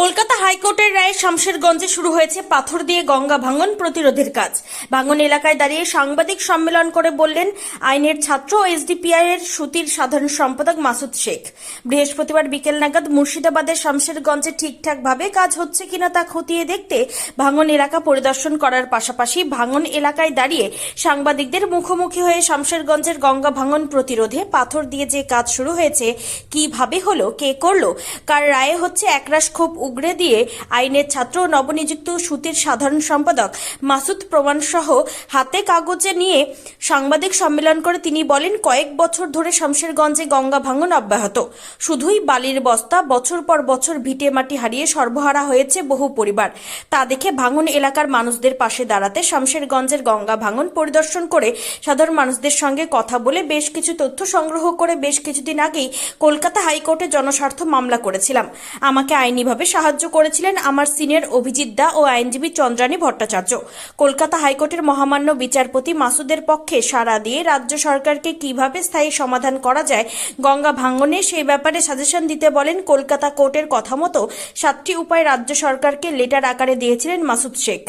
কলকাতা হাইকোর্টের রায়ে শামশেরগঞ্জে শুরু হয়েছে পাথর দিয়ে গঙ্গা ভাঙন প্রতিরোধের কাজ। ভাঙন এলাকায় দাঁড়িয়ে সাংবাদিক সম্মেলন করে বললেন, আইনের ছাত্র ও এসডিপিআই এর সুতির সাধারণ সম্পাদক মাসুদ শেখ। বৃহস্পতিবার বিকেল নাগাদ মুর্শিদাবাদের শামশেরগঞ্জে ঠিকঠাকভাবে কাজ হচ্ছে কিনা তা খতিয়ে দেখতে ভাঙন এলাকা পরিদর্শন করার পাশাপাশি ভাঙন এলাকায় দাঁড়িয়ে সাংবাদিকদের মুখোমুখি হয়ে শামশেরগঞ্জের গঙ্গা ভাঙন প্রতিরোধে পাথর দিয়ে যে কাজ শুরু হয়েছে, কীভাবে হলো, কে করল, কার রায়ে হচ্ছে একরাশ ক্ষোভ উগড়ে দিয়ে আইনের ছাত্র নবনিযুক্ত সুতির সাধারণ সম্পাদক মাসুদ প্রমাণ সহ হাতে কাগজে নিয়ে সাংবাদিক সম্মেলন করে তিনি বলেন, কয়েক বছর ধরে শামশেরগঞ্জে গঙ্গা ভাঙন অব্যাহত। শুধুই বালির বস্তা বছর পর বছর ভিটে মাটি হারিয়ে সর্বহারা হয়েছে বহু পরিবার। তা দেখে ভাঙন এলাকার মানুষদের পাশে দাঁড়াতে শামশেরগঞ্জের গঙ্গা ভাঙন পরিদর্শন করে সাধারণ মানুষদের সঙ্গে কথা বলে বেশ কিছু তথ্য সংগ্রহ করে বেশ কিছুদিন আগেই কলকাতা হাইকোর্টে জনস্বার্থ মামলা করেছিলাম। আমাকে আইনিভাবে সাহায্য করেছিলেন আমার সিনিয়র অভিজিৎ দা ও আইনজীবী চন্দ্রানী ভট্টাচার্য। কলকাতা হাইকোর্টের মহামান্য বিচারপতি মাসুদের পক্ষে সাড়া দিয়ে রাজ্য সরকারকে কীভাবে স্থায়ী সমাধান করা যায়, গঙ্গা ভাঙনে সেই ব্যাপারে সাজেশন দিতে বলেন কলকাতা কোর্টের কথা মতো সাতটি উপায় রাজ্য সরকারকে লেটার আকারে দিয়েছিলেন মাসুদ শেখ।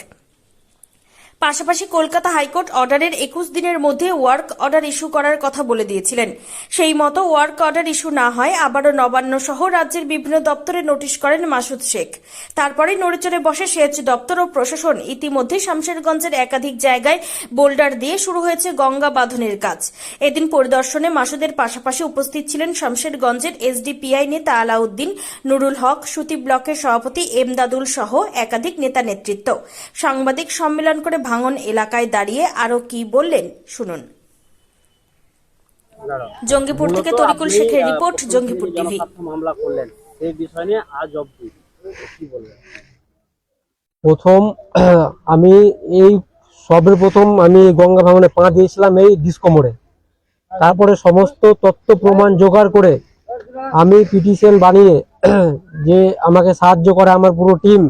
পাশাপাশি কলকাতা হাইকোর্ট অর্ডারের একুশ দিনের মধ্যে ওয়ার্ক অর্ডার ইস্যু করার কথা বলে দিয়েছিলেন। সেই মতো ওয়ার্ক অর্ডার ইস্যু না হয় আবারও নবান্ন সহ রাজ্যের বিভিন্ন দপ্তরে নোটিশ করেন মাসুদ শেখ। তারপরে নড়েচড়ে বসে সেচ দপ্তর ও প্রশাসন ইতিমধ্যে শামশেরগঞ্জের একাধিক জায়গায় বোল্ডার দিয়ে শুরু হয়েছে গঙ্গা বাঁধনের কাজ। এদিন পরিদর্শনে মাসুদের পাশাপাশি উপস্থিত ছিলেন শামশেরগঞ্জের এসডিপিআই নেতা আলাউদ্দিন, নুরুল হক, সুতি ব্লকের সভাপতি এমদাদুল সহ একাধিক নেতা নেতৃত্ব। সাংবাদিক সম্মেলন করে ভাঙন এলাকায় দাঁড়িয়ে আরও কি বললেন? শুনুন। জঙ্গিপুর থেকে তরিকুল শেখের রিপোর্ট প্রথম জঙ্গিপুর টিভি। মামলা করলেন। সেই বিষয় নিয়ে আজ অবধি কি বলবেন? প্রথম আমি এই সবের প্রথম আমি গঙ্গা ভাঙনে পা দিয়েছিলাম এই ডিসকোমোড়ে তারপরে সমস্ত তথ্য প্রমাণ জোগাড় করে আমি পিটিশন বানিয়ে যে আমাকে সাহায্য করে আমার পুরো টিম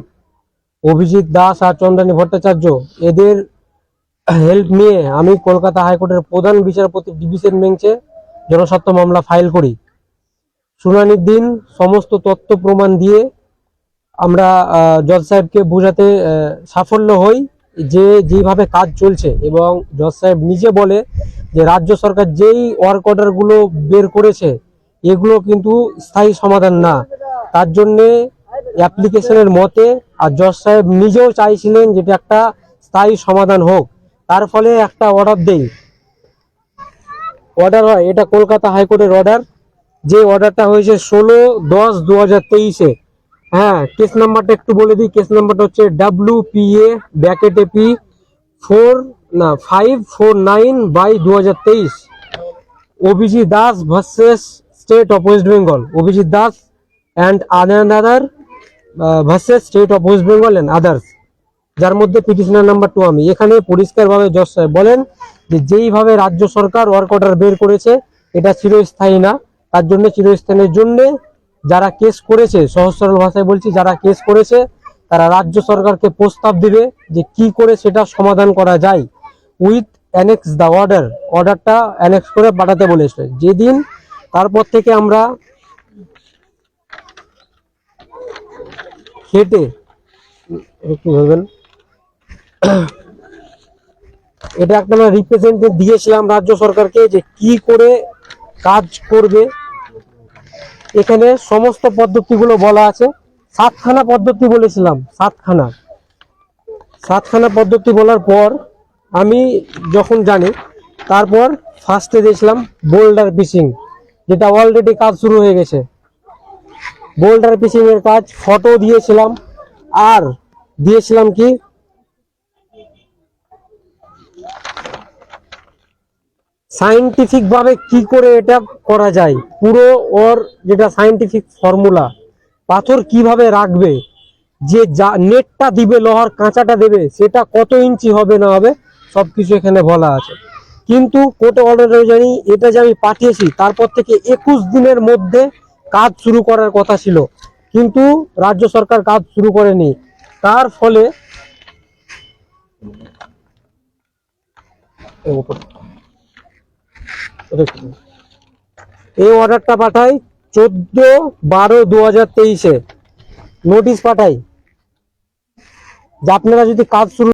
অভিজিৎ দাস আর চন্দ্রানী ভট্টাচার্য, এদের হেল্প নিয়ে আমি কলকাতা হাইকোর্টের প্রধান বিচারপতি ডিভিশন বেঞ্চে জনস্বার্থ মামলা ফাইল করি। শুনানির দিন সমস্ত তথ্য প্রমাণ দিয়ে আমরা জজ সাহেবকে বোঝাতে সাফল্য হই যে যেভাবে কাজ চলছে এবং জজ সাহেব নিজে বলে যে রাজ্য সরকার যেই ওয়ার্ক অর্ডারগুলো বের করেছে, এগুলো কিন্তু স্থায়ী সমাধান না। তার জন্যে অ্যাপ্লিকেশনের মতে, আর জজ সাহেব নিজেও চাইছিলেন যেটা একটা স্থায়ী সমাধান হোক। তার ফলে একটা অর্ডার দেই। অর্ডার হয়, এটা কলকাতা হাইকোর্টের অর্ডার যে অর্ডারটা হয়েছে ষোলো দশ দু হাজার তেইশে। হ্যাঁ কেস নাম্বারটা একটু বলে দিই। কেস নাম্বারটা হচ্ছে ডাব্লিউ পি এ ব্যাকেটে পি ফোর না ফাইভ ফোর নাইন বাই দু হাজার তেইশ Abhijit Das versus state of West Bengal Abhijit Das and other versus state of West Bengal and others যার মধ্যে পিটিশনার নাম্বার টু আমি। এখানে পরিষ্কারভাবে জজ সাহেব বলেন যে যেইভাবে রাজ্য সরকার ওয়ার্ক অর্ডার বের করেছে, এটা চিরস্থায়ী না। তার জন্য চিরস্থায়ীর জন্য যারা কেস করেছে, সহজ সরল ভাষায় বলছি, যারা কেস করেছে, তারা রাজ্য সরকারকে প্রস্তাব দিবে যে কি করে সেটা সমাধান করা যায়। উইথ অ্যানেক্স দ্য অর্ডার অর্ডারটা অ্যানেক্স করে পাঠাতে বলেছে। যেদিন, তারপর থেকে আমরা খেটে একটু ধরবেন। এটা একটা আমরা রিপ্রেজেন্টেটিভ দিয়েছিলাম রাজ্য সরকারকে যে কি করে কাজ করবে। এখানে সমস্ত পদ্ধতিগুলো বলা আছে। সাতখানা পদ্ধতি বলেছিলাম সাতখানা। সাতখানা পদ্ধতি বলার পর আমি যখন জানি তারপর ফার্স্টে দিয়েছিলাম বোল্ডার পিসিং যেটা অলরেডি কাজ শুরু হয়ে গেছে। বোল্ডার পিসিং এর কাজ ফটো দিয়েছিলাম। আর দিয়েছিলাম কি? সাইন্টিফিক ভাবে কি করে এটা করা যায়? পুরো ওর যেটা সাইন্টিফিক ফর্মুলা পাথর কীভাবে রাখবে? যে যা নেটটা দিবে, লোহার কাঁচাটা দেবে, সেটা কত ইঞ্চি হবে না হবে, সবকিছু এখানে বলা আছে। কিন্তু কোর্টে অর্ডার জানি, এটা যে আমি পাঠিয়েছি, তারপর থেকে একুশ দিনের মধ্যে কাজ শুরু করার কথা ছিল। কিন্তু রাজ্য সরকার কাজ শুরু করেনি। তার ফলে এই অর্ডারটা পাঠাই চোদ্দ বারো দু হাজার তেইশে। নোটিশ পাঠাই। যে আপনারা যদি কাজ শুরু